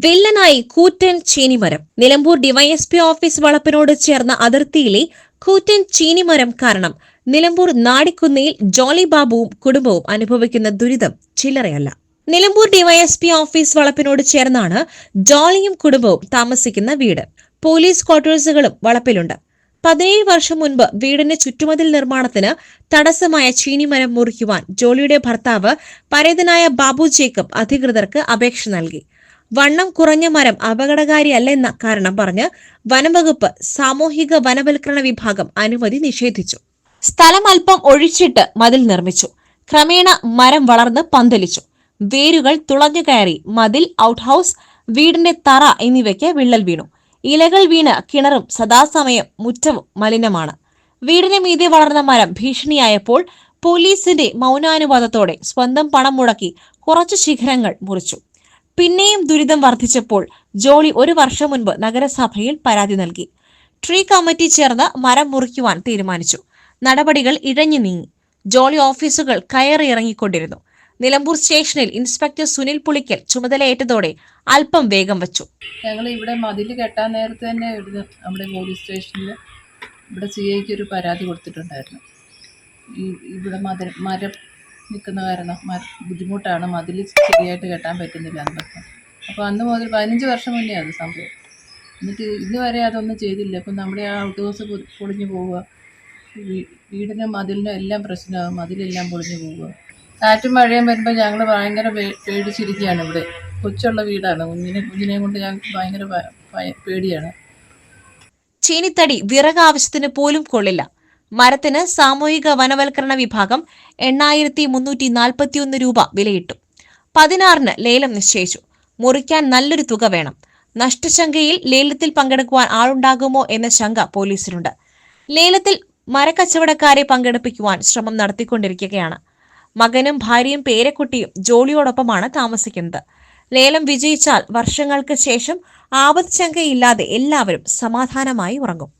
ഒടുവിലായി കൂറ്റൻ ചീനിമരം. നിലമ്പൂർ ഡിവൈഎസ്പി ഓഫീസ് വളപ്പിനോട് ചേർന്ന അതിർത്തിയിലെ കൂറ്റൻ ചീനിമരം കാരണം നിലമ്പൂർ നാടിക്കുന്നയിൽ ജോളി ബാബുവും കുടുംബവും അനുഭവിക്കുന്ന ദുരിതം ചില്ലറയല്ല. നിലമ്പൂർ ഡിവൈഎസ്പി ഓഫീസ് വളപ്പിനോട് ചേർന്നാണ് ജോളിയും കുടുംബവും താമസിക്കുന്ന വീട്. പോലീസ് ക്വാർട്ടേഴ്സുകളും വളപ്പിലുണ്ട്. പതിനേഴ് വർഷം മുൻപ് വീടിന്റെ ചുറ്റുമതിൽ നിർമ്മാണത്തിന് തടസ്സമായ ചീനിമരം മുറിക്കുവാൻ ജോളിയുടെ ഭർത്താവ് പരേതനായ ബാബു ജേക്കബ് അധികൃതർക്ക് അപേക്ഷ നൽകി. വണ്ണം കുറഞ്ഞ മരം അപകടകാരിയല്ലെന്ന കാരണം പറഞ്ഞ് വനംവകുപ്പ് സാമൂഹിക വനവൽക്കരണ വിഭാഗം അനുമതി നിഷേധിച്ചു. സ്ഥലം അല്പം ഒഴിച്ചിട്ട് മതിൽ നിർമ്മിച്ചു. ക്രമേണ മരം വളർന്ന് പന്തലിച്ചു. വേരുകൾ തുളഞ്ഞു കയറി. മതിൽ ഔട്ട് ഹൗസ് വീടിന്റെ തറ എന്നിവയ്ക്ക് വിള്ളൽ വീണു. ഇലകൾ വീണ് കിണറും സദാസമയം മുറ്റവും മലിനമാണ്. വീടിന് മീതെ വളർന്ന മരം ഭീഷണിയായപ്പോൾ പോലീസിന്റെ മൗനാനുവാദത്തോടെ സ്വന്തം പണം മുടക്കി കുറച്ചു ശിഖരങ്ങൾ മുറിച്ചു. പിന്നെയും ദുരിതം വർദ്ധിച്ചപ്പോൾ ജോളി ഒരു വർഷം മുൻപ് നഗരസഭയിൽ പരാതി നൽകി. ട്രീ കമ്മിറ്റി ചേർന്ന് മരം മുറിക്കുവാൻ തീരുമാനിച്ചു. നടപടികൾ ഇഴഞ്ഞു നീങ്ങി. ജോളി ഓഫീസുകൾ കയറിയിറങ്ങിക്കൊണ്ടിരുന്നു നിലമ്പൂർ സ്റ്റേഷനിൽ ഇൻസ്പെക്ടർ സുനിൽ പുളിക്കൽ ചുമതലയേറ്റതോടെ അല്പം വേഗം വച്ചു. ഞങ്ങൾ ഇവിടെ മതിൽ കെട്ടാൻ നേരത്തെ തന്നെ ഇവിടുന്ന് നമ്മുടെ പോലീസ് സ്റ്റേഷനിൽ ഇവിടെ സി ഐക്ക് ഒരു പരാതി കൊടുത്തിട്ടുണ്ടായിരുന്നു. ഇവിടെ മര മരം നിൽക്കുന്ന കാരണം ബുദ്ധിമുട്ടാണ്. മതിൽ ശരിയായിട്ട് കെട്ടാൻ പറ്റുന്നില്ല എന്നൊക്കെ അപ്പോൾ അന്ന് മുതൽ പതിനഞ്ച് വർഷം മുന്നേ അത് സംഭവം. എന്നിട്ട് ഇന്ന് വരെ അതൊന്നും ചെയ്തില്ല. ഇപ്പം നമ്മുടെ ആ ഔട്ട് ഹൗസ് പൊളിഞ്ഞു പോവുക. വീടിനും മതിലിനും എല്ലാം പ്രശ്നമാകും. മതിലെല്ലാം പൊളിഞ്ഞു പോവുക. കാറ്റും മഴയും വരുമ്പോൾ ഞങ്ങൾ ഭയങ്കര പേടിച്ചിരിക്കുകയാണ് ഇവിടെ. കൊച്ചുള്ള വീടാണ്. കുഞ്ഞിനെ കുഞ്ഞിനെ കൊണ്ട് ഞങ്ങൾക്ക് ഭയങ്കര പേടിയാണ്. ചീനിത്തടി വിറക് ആവശ്യത്തിന് പോലും കൊള്ളില്ല. മരത്തിന് സാമൂഹിക വനവൽക്കരണ വിഭാഗം എണ്ണായിരത്തി മുന്നൂറ്റി നാൽപ്പത്തിയൊന്ന് രൂപ വിലയിട്ടു. പതിനാറിന് ലേലം നിശ്ചയിച്ചു. മുറിക്കാൻ നല്ലൊരു തുക വേണം. നഷ്ടശങ്കയിൽ ലേലത്തിൽ പങ്കെടുക്കുവാൻ ആളുണ്ടാകുമോ എന്ന ശങ്ക പോലീസിനുണ്ട് ലേലത്തിൽ മരക്കച്ചവടക്കാരെ പങ്കെടുപ്പിക്കുവാൻ ശ്രമം നടത്തിക്കൊണ്ടിരിക്കുകയാണ്. മകനും ഭാര്യയും പേരക്കുട്ടിയും ജോളിയോടൊപ്പമാണ് താമസിക്കുന്നത്. ലേലം വിജയിച്ചാൽ വർഷങ്ങൾക്ക് ശേഷം ആപത് ശങ്കയില്ലാതെ എല്ലാവരും സമാധാനമായി ഉറങ്ങും.